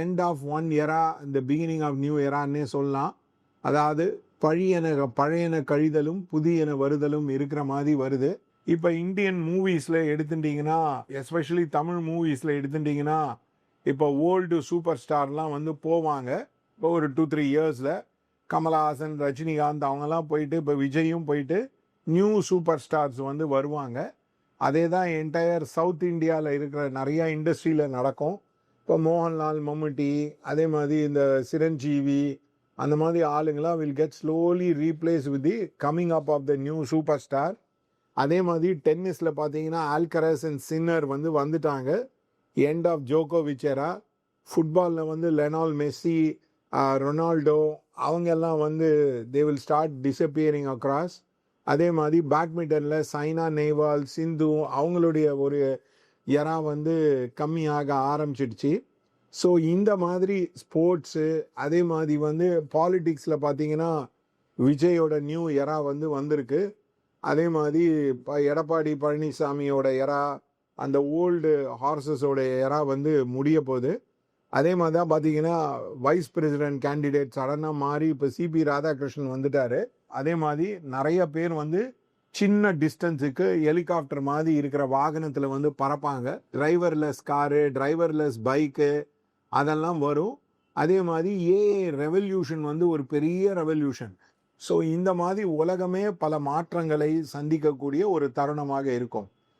End of one எரா இந்த beginning of new எரான்னே சொல்லலாம். அதாவது பழையன பழையன கழிதலும் புதியன வருதலும் இருக்கிற மாதிரி வருது. இப்போ இந்தியன் மூவிஸில் எடுத்துட்டிங்கன்னா எஸ்பெஷலி தமிழ் மூவிஸில் எடுத்துட்டிங்கன்னா இப்போ ஓல்டு சூப்பர் ஸ்டார்லாம் வந்து போவாங்க. இப்போ ஒரு டூ த்ரீ இயர்ஸில் கமலஹாசன் ரஜினிகாந்த் அவங்கெல்லாம் போயிட்டு இப்போ விஜயும் போயிட்டு நியூ சூப்பர் ஸ்டார்ஸ் வந்து வருவாங்க. அதே தான் என்டையர் சவுத் இந்தியாவில் இருக்கிற நிறையா இண்டஸ்ட்ரியில் நடக்கும். இப்போ மோகன்லால் மம்முட்டி அதே மாதிரி இந்த சிரஞ்சீவி அந்த மாதிரி ஆளுங்களாம் will get slowly replace with the coming up of the new superstar அதே மாதிரி டென்னிஸில் பார்த்தீங்கன்னா ஆல்கரஸ் அண்ட் சின்னர் வந்து வந்துட்டாங்க. எண்ட் ஆஃப் ஜோகோ எரா ஃபுட்பாலில் வந்து லெனால் மெஸ்ஸி ரொனால்டோ அவங்க எல்லாம் வந்து they will start disappearing across அதே மாதிரி பேட்மிண்டனில் சைனா நேவால் சிந்து அவங்களுடைய ஒரு எறா வந்து கம்மியாக ஆரம்பிச்சிடுச்சு. ஸோ இந்த மாதிரி ஸ்போர்ட்ஸு அதே மாதிரி வந்து பாலிடிக்ஸில் பார்த்தீங்கன்னா விஜயோட நியூ எறா வந்து வந்திருக்கு. அதே மாதிரி இப்போ எடப்பாடி பழனிசாமியோட எறா அந்த ஓல்டு ஹார்சஸோட எறா வந்து முடிய போகுது. அதே மாதிரி தான் பார்த்தீங்கன்னா வைஸ் பிரசிடென்ட் கேண்டிடேட் சடனாக மாறி இப்போ சிபி ராதாகிருஷ்ணன் வந்துட்டார். அதே மாதிரி நிறைய பேர் வந்து சின்ன டிஸ்டன்ஸுக்கு ஹெலிகாப்டர் மாதிரி இருக்கிற வாகனத்தில் வந்து பறப்பாங்க. டிரைவர்லெஸ் காரு டிரைவர்லெஸ் பைக்கு அதெல்லாம் வரும். அதே மாதிரி ஏ ரெவல்யூஷன் வந்து ஒரு பெரிய ரெவல்யூஷன் ஸோ இந்த மாதிரி உலகமே பல மாற்றங்களை சந்திக்கக்கூடிய ஒரு தருணமாக இருக்கும்.